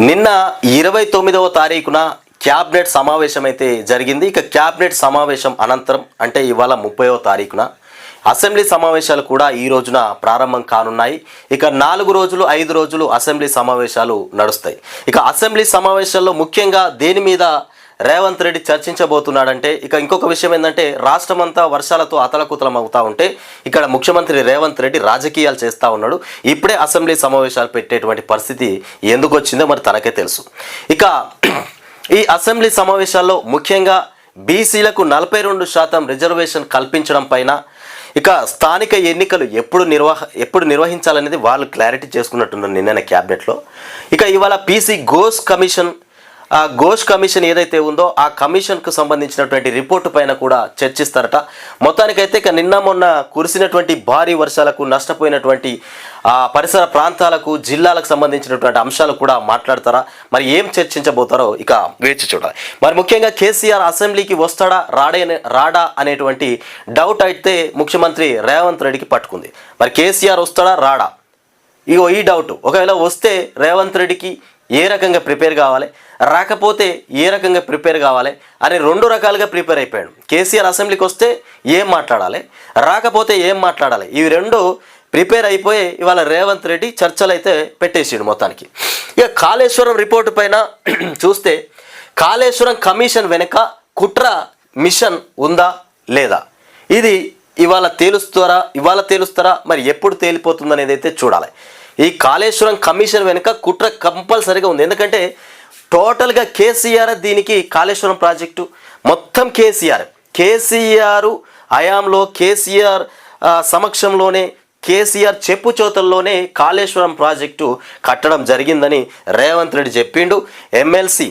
నిన్న ఇరవై తొమ్మిదవ తారీఖున క్యాబినెట్ సమావేశం అయితే జరిగింది. ఇక క్యాబినెట్ సమావేశం అనంతరం అంటే ఇవాళ ముప్పైవ తారీఖున అసెంబ్లీ సమావేశాలు కూడా ఈ రోజున ప్రారంభం కానున్నాయి. ఇక నాలుగు రోజులు ఐదు రోజులు అసెంబ్లీ సమావేశాలు నడుస్తాయి. ఇక అసెంబ్లీ సమావేశాల్లో ముఖ్యంగా దేని మీద రేవంత్ రెడ్డి చర్చించబోతున్నాడంటే ఇక ఇంకొక విషయం ఏంటంటే రాష్ట్రమంతా వర్షాలతో అతలకుతలం అవుతా ఉంటే ఇక్కడ ముఖ్యమంత్రి రేవంత్ రెడ్డి రాజకీయాలు చేస్తూ ఉన్నాడు. ఇప్పుడే అసెంబ్లీ సమావేశాలు పెట్టేటువంటి పరిస్థితి ఎందుకు వచ్చిందో మరి తనకే తెలుసు. ఇక ఈ అసెంబ్లీ సమావేశాల్లో ముఖ్యంగా బీసీలకు నలభై రెండు శాతం రిజర్వేషన్ కల్పించడం పైన ఇక స్థానిక ఎన్నికలు ఎప్పుడు నిర్వహ ఎప్పుడు నిర్వహించాలనేది వాళ్ళు క్లారిటీ చేసుకున్నట్టున్నారు నిన్న క్యాబినెట్లో. ఇక ఇవాళ పీసీ గోస్ కమిషన్ ఆ ఘోష్ కమిషన్ ఏదైతే ఉందో ఆ కమిషన్కు సంబంధించినటువంటి రిపోర్టు పైన కూడా చర్చిస్తారట. మొత్తానికైతే ఇక నిన్న మొన్న కురిసినటువంటి భారీ వర్షాలకు నష్టపోయినటువంటి ఆ పరిసర ప్రాంతాలకు జిల్లాలకు సంబంధించినటువంటి అంశాలు కూడా మాట్లాడతారా? మరి ఏం చర్చించబోతారో ఇక వేచి చూడాలి. మరి ముఖ్యంగా కేసీఆర్ అసెంబ్లీకి వస్తాడా రాడే రాడా అనేటువంటి డౌట్ అయితే ముఖ్యమంత్రి రేవంత్ రెడ్డికి పట్టుకుంది. మరి కేసీఆర్ వస్తాడా రాడా? ఇగో ఈ డౌట్. ఒకవేళ వస్తే రేవంత్ రెడ్డికి ఏ రకంగా ప్రిపేర్ కావాలి రాకపోతే ఏ రకంగా ప్రిపేర్ కావాలి అని రెండు రకాలుగా ప్రిపేర్ అయిపోయాడు. కేసీఆర్ అసెంబ్లీకి వస్తే ఏం మాట్లాడాలి రాకపోతే ఏం మాట్లాడాలి? ఇవి రెండు ప్రిపేర్ అయిపోయి ఇవాళ రేవంత్ రెడ్డి చర్చలు అయితే పెట్టేసిండు మొత్తానికి. ఇక కాళేశ్వరం రిపోర్టు పైన చూస్తే కాళేశ్వరం కమిషన్ వెనుక కుట్ర మిషన్ ఉందా లేదా? ఇది ఇవాళ తేలుస్తారా ఇవాళ తేలుస్తారా మరి ఎప్పుడు తేలిపోతుంది అనేది అయితే చూడాలి. ఈ కాళేశ్వరం కమిషన్ వెనుక కుట్ర కంపల్సరిగా ఉంది. ఎందుకంటే టోటల్గా కేసీఆర్ దీనికి కాళేశ్వరం ప్రాజెక్టు మొత్తం కేసీఆర్. కేసీఆర్ హయాంలో కేసీఆర్ సమక్షంలోనే కేసీఆర్ చెప్పు చోతల్లోనే కాళేశ్వరం ప్రాజెక్టు కట్టడం జరిగిందని రేవంత్ రెడ్డి చెప్పిండు. ఎమ్మెల్సీ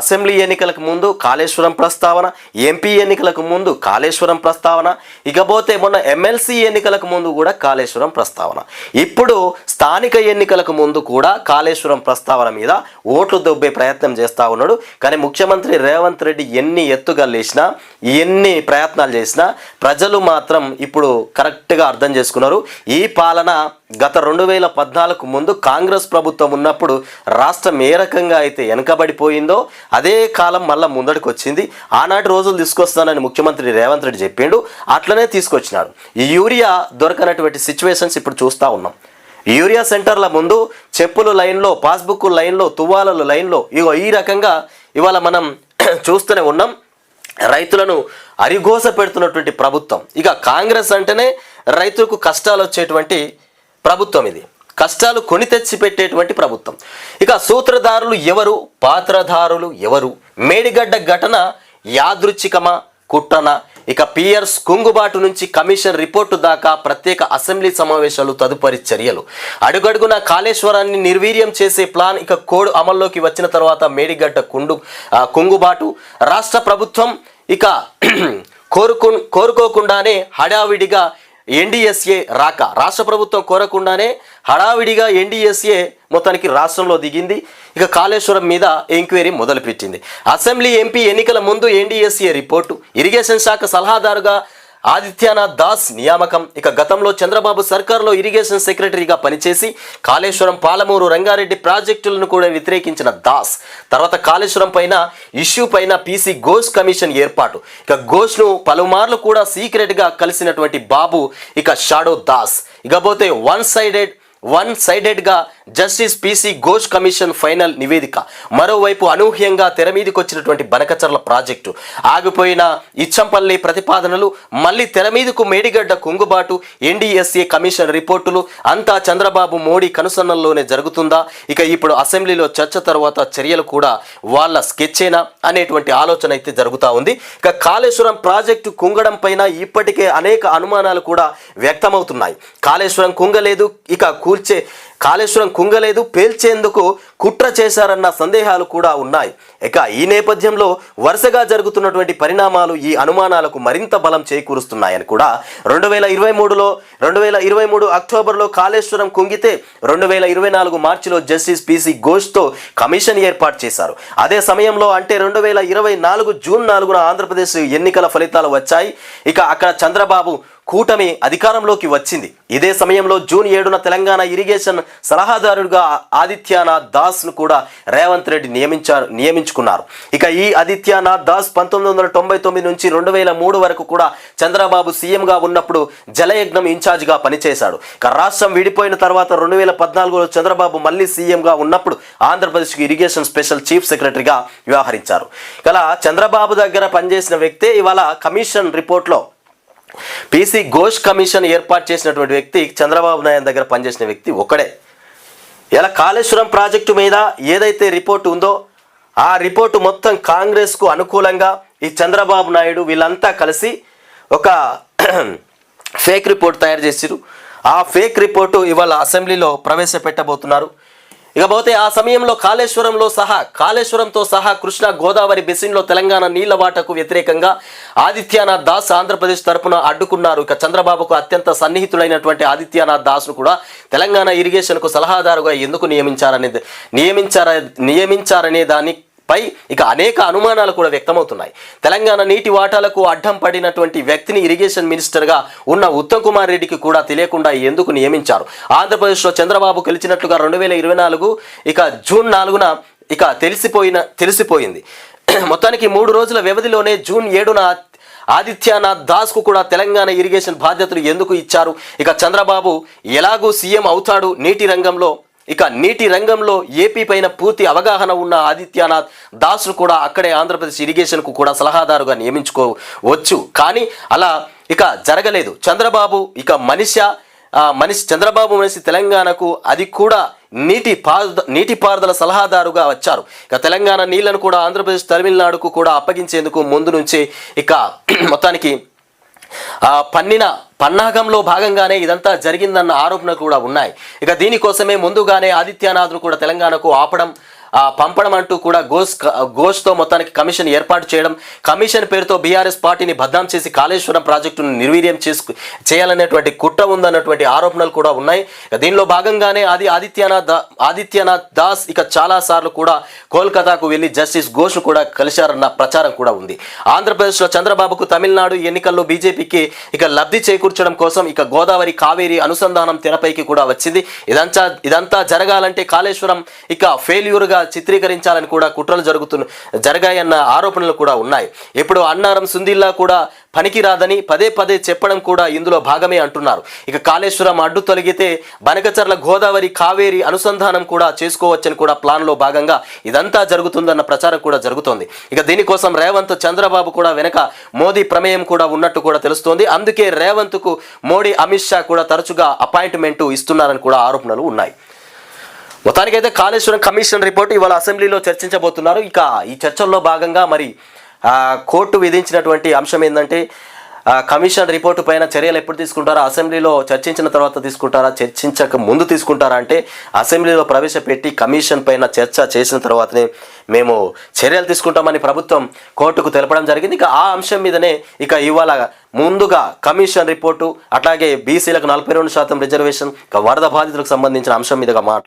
అసెంబ్లీ ఎన్నికలకు ముందు కాళేశ్వరం ప్రస్తావన ఎంపీ ఎన్నికలకు ముందు కాళేశ్వరం ప్రస్తావన ఇకపోతే మొన్న ఎమ్మెల్సీ ఎన్నికలకు ముందు కూడా కాళేశ్వరం ప్రస్తావన. ఇప్పుడు స్థానిక ఎన్నికలకు ముందు కూడా కాళేశ్వరం ప్రస్తావన మీద ఓట్లు దొబ్బే ప్రయత్నం చేస్తూ ఉన్నాడు. కానీ ముఖ్యమంత్రి రేవంత్ రెడ్డి ఎన్ని ఎత్తుగల్లేసినా ఎన్ని ప్రయత్నాలు చేసినా ప్రజలు మాత్రం ఇప్పుడు కరెక్ట్గా అర్థం చేసుకున్నారు. ఈ పాలన గత రెండు వేల పద్నాలుగు ముందు కాంగ్రెస్ ప్రభుత్వం ఉన్నప్పుడు రాష్ట్రం ఏ రకంగా అయితే వెనకబడిపోయిందో అదే కాలం మళ్ళీ ముందడికి వచ్చింది ఆనాటి రోజులు తీసుకొస్తానని ముఖ్యమంత్రి రేవంత్ రెడ్డి చెప్పిండు. అట్లనే తీసుకొచ్చినాడు ఈ యూరియా దొరకనటువంటి సిచ్యువేషన్స్ ఇప్పుడు చూస్తూ ఉన్నాం. యూరియా సెంటర్ల ముందు చెప్పులు లైన్లో పాస్బుక్ లైన్లో తువ్వాలలు లైన్లో ఇగో ఈ రకంగా ఇవాళ మనం చూస్తూనే ఉన్నాం. రైతులను అరిగోస పెడుతున్నటువంటి ప్రభుత్వం. ఇక కాంగ్రెస్ అంటేనే రైతులకు కష్టాలు వచ్చేటువంటి ప్రభుత్వం ఇది. కష్టాలు కొని తెచ్చి పెట్టేటువంటి ప్రభుత్వం. ఇక సూత్రధారులు ఎవరు? పాత్రధారులు ఎవరు? మేడిగడ్డ ఘటన యాదృచ్ఛికమా? కుట్రన? ఇక పియర్స్ కుంగుబాటు నుంచి కమిషన్ రిపోర్టు దాకా ప్రత్యేక అసెంబ్లీ సమావేశాలు తదుపరి చర్యలు. అడుగడుగున కాళేశ్వరాన్ని నిర్వీర్యం చేసే ప్లాన్ ఇక కోడ్ అమల్లోకి వచ్చిన తర్వాత మేడిగడ్డ కుండు కుంగుబాటు. రాష్ట్ర ప్రభుత్వం ఇక కోరుకు కోరుకోకుండానే హడావిడిగా ఎన్డీఎస్ఏ రాక. రాష్ట్ర ప్రభుత్వం కోరకుండానే హడావిడిగా ఎన్డీఎస్ఏ మొత్తానికి రాష్ట్రంలో దిగింది. ఇక కాళేశ్వరం మీద ఎంక్వైరీ మొదలుపెట్టింది. అసెంబ్లీ ఎంపీ ఎన్నికల ముందు ఎన్డీఎస్ఏ రిపోర్టు. ఇరిగేషన్ శాఖ సలహాదారుగా ఆదిత్యనాథ్ దాస్ నియామకం. ఇక గతంలో చంద్రబాబు సర్కార్లో ఇరిగేషన్ సెక్రటరీగా పనిచేసి కాళేశ్వరం పాలమూరు రంగారెడ్డి ప్రాజెక్టులను కూడా వ్యతిరేకించిన దాస్. తర్వాత కాళేశ్వరం పైన ఇష్యూ పైన పీసీ ఘోష్ కమిషన్ ఏర్పాటు. ఇక ఘోష్ను పలుమార్లు కూడా సీక్రెట్గా కలిసినటువంటి బాబు ఇక షాడో దాస్. ఇకపోతే one sided one సైడెడ్గా justice PC Ghosh commission final నివేదిక. మరోవైపు అనూహ్యంగా తెర మీదకి వచ్చినటువంటి బనకచర్ల ప్రాజెక్టు. ఆగిపోయిన ఇచ్చంపల్లి ప్రతిపాదనలు మళ్ళీ తెర మీదకు మేడిగడ్డ కుంగుబాటు ఎన్డీఎస్ఏ కమిషన్ రిపోర్టులు అంతా చంద్రబాబు మోడీ కనుసన్నల్లోనే జరుగుతుందా? ఇక ఇప్పుడు అసెంబ్లీలో చర్చ తర్వాత చర్యలు కూడా వాళ్ళ స్కెచ్చేనా? అనేటువంటి ఆలోచన అయితే జరుగుతూ ఉంది. ఇక కాళేశ్వరం ప్రాజెక్టు కుంగడం పైన ఇప్పటికే అనేక అనుమానాలు కూడా వ్యక్తమవుతున్నాయి. కాళేశ్వరం కుంగలేదు ఇక కూల్చే కాళేశ్వరం కుంగలేదు పేల్చేందుకు కుట్ర చేశారన్న సందేహాలు కూడా ఉన్నాయి. ఇక ఈ నేపథ్యంలో వరుసగా జరుగుతున్నటువంటి పరిణామాలు ఈ అనుమానాలకు మరింత బలం చేకూరుస్తున్నాయని కూడా రెండు వేల ఇరవై మూడులో రెండు వేల ఇరవై మూడు అక్టోబర్లో కాళేశ్వరం కుంగితే రెండు వేల ఇరవై నాలుగు మార్చిలో జస్టిస్ పీసీ ఘోష్తో కమిషన్ ఏర్పాటు చేశారు. అదే సమయంలో అంటే రెండు వేల ఇరవై నాలుగు జూన్ నాలుగున ఆంధ్రప్రదేశ్ ఎన్నికల ఫలితాలు వచ్చాయి. ఇక అక్కడ చంద్రబాబు కూటమి అధికారంలోకి వచ్చింది. ఇదే సమయంలో జూన్ ఏడున తెలంగాణ ఇరిగేషన్ సలహాదారుడిగా ఆదిత్యనాథ్ దాస్ను కూడా రేవంత్ రెడ్డి నియమించారు నియమించుకున్నారు. ఇక ఈ ఆదిత్యనాథ్ దాస్ పంతొమ్మిది వందల తొంభై తొమ్మిది నుంచి రెండు వేల మూడు వరకు కూడా చంద్రబాబు సీఎంగా ఉన్నప్పుడు జలయజ్ఞం ఇన్ఛార్జిగా పనిచేశాడు. ఇక రాష్ట్రం విడిపోయిన తర్వాత రెండు వేల పద్నాలుగులో చంద్రబాబు మళ్ళీ సీఎంగా ఉన్నప్పుడు ఆంధ్రప్రదేశ్కి ఇరిగేషన్ స్పెషల్ చీఫ్ సెక్రటరీగా వ్యవహరించారు. ఇలా చంద్రబాబు దగ్గర పనిచేసిన వ్యక్తే ఇవాళ కమిషన్ రిపోర్ట్లో పీసీ ఘోష్ కమిషన్ ఏర్పాటు చేసినటువంటి వ్యక్తి చంద్రబాబు నాయుడు దగ్గర పనిచేసిన వ్యక్తి ఒకడే ఇలా కాళేశ్వరం ప్రాజెక్టు మీద ఏదైతే రిపోర్టు ఉందో ఆ రిపోర్టు మొత్తం కాంగ్రెస్కు అనుకూలంగా ఈ చంద్రబాబు నాయుడు వీళ్ళంతా కలిసి ఒక ఫేక్ రిపోర్ట్ తయారు చేసిరు ఆ ఫేక్ రిపోర్టు ఇవాళ అసెంబ్లీలో ప్రవేశపెట్టబోతున్నారు. ఇకపోతే ఆ సమయంలో కాళేశ్వరంలో సహా కాళేశ్వరంతో సహా కృష్ణా గోదావరి బెసిన్లో తెలంగాణ నీళ్ళ వాటకు వ్యతిరేకంగా ఆదిత్యనాథ్ దాస్ ఆంధ్రప్రదేశ్ తరఫున అడ్డుకున్నారు. ఇక చంద్రబాబుకు అత్యంత సన్నిహితుడైనటువంటి ఆదిత్యనాథ్ దాస్ను కూడా తెలంగాణ ఇరిగేషన్కు సలహాదారుగా ఎందుకు నియమించారనేది నియమించార నియమించారనే దాన్ని పై ఇక అనేక అనుమానాలు కూడా వ్యక్తమవుతున్నాయి. తెలంగాణ నీటి వాటాలకు అడ్డం పడినటువంటి వ్యక్తిని ఇరిగేషన్ మినిస్టర్గా ఉన్న ఉత్తమ్ కుమార్ రెడ్డికి కూడా తెలియకుండా ఎందుకు నియమించారు? ఆంధ్రప్రదేశ్లో చంద్రబాబు గెలిచినట్లుగా రెండు వేల ఇరవై నాలుగు ఇక జూన్ నాలుగున ఇక తెలిసిపోయిన తెలిసిపోయింది. మొత్తానికి మూడు రోజుల వ్యవధిలోనే జూన్ ఏడున ఆదిత్యనాథ్ దాస్కు కూడా తెలంగాణ ఇరిగేషన్ బాధ్యతలు ఎందుకు ఇచ్చారు? ఇక చంద్రబాబు ఎలాగూ సీఎం అవుతాడు నీటి రంగంలో? ఇక నీటి రంగంలో ఏపీ పైన పూర్తి అవగాహన ఉన్న ఆదిత్యనాథ్ దాస్ను కూడా అక్కడే ఆంధ్రప్రదేశ్ ఇరిగేషన్కు కూడా సలహాదారుగా నియమించుకోవచ్చు. కానీ అలా ఇక జరగలేదు. చంద్రబాబు ఇక మనిష మనిషి చంద్రబాబు మనిషి తెలంగాణకు అది కూడా నీటి పారుద నీటిపారుదల సలహాదారుగా వచ్చారు. ఇక తెలంగాణ నీళ్ళను కూడా ఆంధ్రప్రదేశ్ తమిళనాడుకు కూడా అప్పగించేందుకు ముందు నుంచి ఇక మొత్తానికి పన్నిన పన్నాగంలో భాగంగానే ఇదంతా జరిగిందన్న ఆరోపణలు కూడా ఉన్నాయి. ఇక దీనికోసమే ముందుగానే ఆదిత్యనాథ్ను కూడా తెలంగాణకు ఆపడం పంపడం అంటూ కూడా గోస్ ఘోష్తో మొత్తానికి కమిషన్ ఏర్పాటు చేయడం కమిషన్ పేరుతో బీఆర్ఎస్ పార్టీని బద్నాం చేసి కాళేశ్వరం ప్రాజెక్టును నిర్వీర్యం చేసుకు చేయాలనేటువంటి కుట్ర ఉందన్నటువంటి ఆరోపణలు కూడా ఉన్నాయి. దీనిలో భాగంగానే అది ఆదిత్యనాథ్ ఆదిత్యనాథ్ దాస్ ఇక చాలా సార్లు కూడా కోల్కతాకు వెళ్ళి జస్టిస్ ఘోష్ను కూడా కలిశారన్న ప్రచారం కూడా ఉంది. ఆంధ్రప్రదేశ్లో చంద్రబాబుకు తమిళనాడు ఎన్నికల్లో బీజేపీకి ఇక లబ్ధి చేకూర్చడం కోసం ఇక గోదావరి కావేరి అనుసంధానం తెరపైకి కూడా వచ్చింది. ఇదంతా ఇదంతా జరగాలంటే కాళేశ్వరం ఇక ఫెయిల్యూర్గా చిత్రీకరించాలని కూడా కుట్రలు జరుగుతున్న జరగాయన్న ఆరోపణలు కూడా ఉన్నాయి. ఇప్పుడు అన్నారం సుందిల్లా కూడా పనికిరాదని పదే పదే చెప్పడం కూడా ఇందులో భాగమే అంటున్నారు. ఇక కాళేశ్వరం అడ్డు తొలగితే బనకచర్ల గోదావరి కావేరి అనుసంధానం కూడా చేసుకోవచ్చని కూడా ప్లాన్లో భాగంగా ఇదంతా జరుగుతుందన్న ప్రచారం కూడా జరుగుతోంది. ఇక దీనికోసం రేవంత్ చంద్రబాబు కూడా వెనక మోదీ ప్రమేయం కూడా ఉన్నట్టు కూడా తెలుస్తోంది. అందుకే రేవంత్కు మోడీ అమిత్ షా కూడా తరచుగా అపాయింట్మెంట్ ఇస్తున్నారని కూడా ఆరోపణలు ఉన్నాయి. మొత్తానికైతే కాళేశ్వరం కమిషన్ రిపోర్ట్ ఇవాళ అసెంబ్లీలో చర్చించబోతున్నారు. ఇక ఈ చర్చల్లో భాగంగా మరి కోర్టు విధించినటువంటి అంశం ఏంటంటే కమిషన్ రిపోర్టు పైన చర్యలు ఎప్పుడు తీసుకుంటారా అసెంబ్లీలో చర్చించిన తర్వాత తీసుకుంటారా చర్చించక ముందు తీసుకుంటారా అంటే అసెంబ్లీలో ప్రవేశపెట్టి కమిషన్ పైన చర్చ చేసిన తర్వాతనే మేము చర్యలు తీసుకుంటామని ప్రభుత్వం కోర్టుకు తెలపడం జరిగింది. ఇక ఆ అంశం మీదనే ఇక ఇవాళ ముందుగా కమిషన్ రిపోర్టు అట్లాగే బీసీలకు నలభై రెండు శాతం రిజర్వేషన్ ఇక వరద బాధితులకు సంబంధించిన అంశం మీదుగా మాట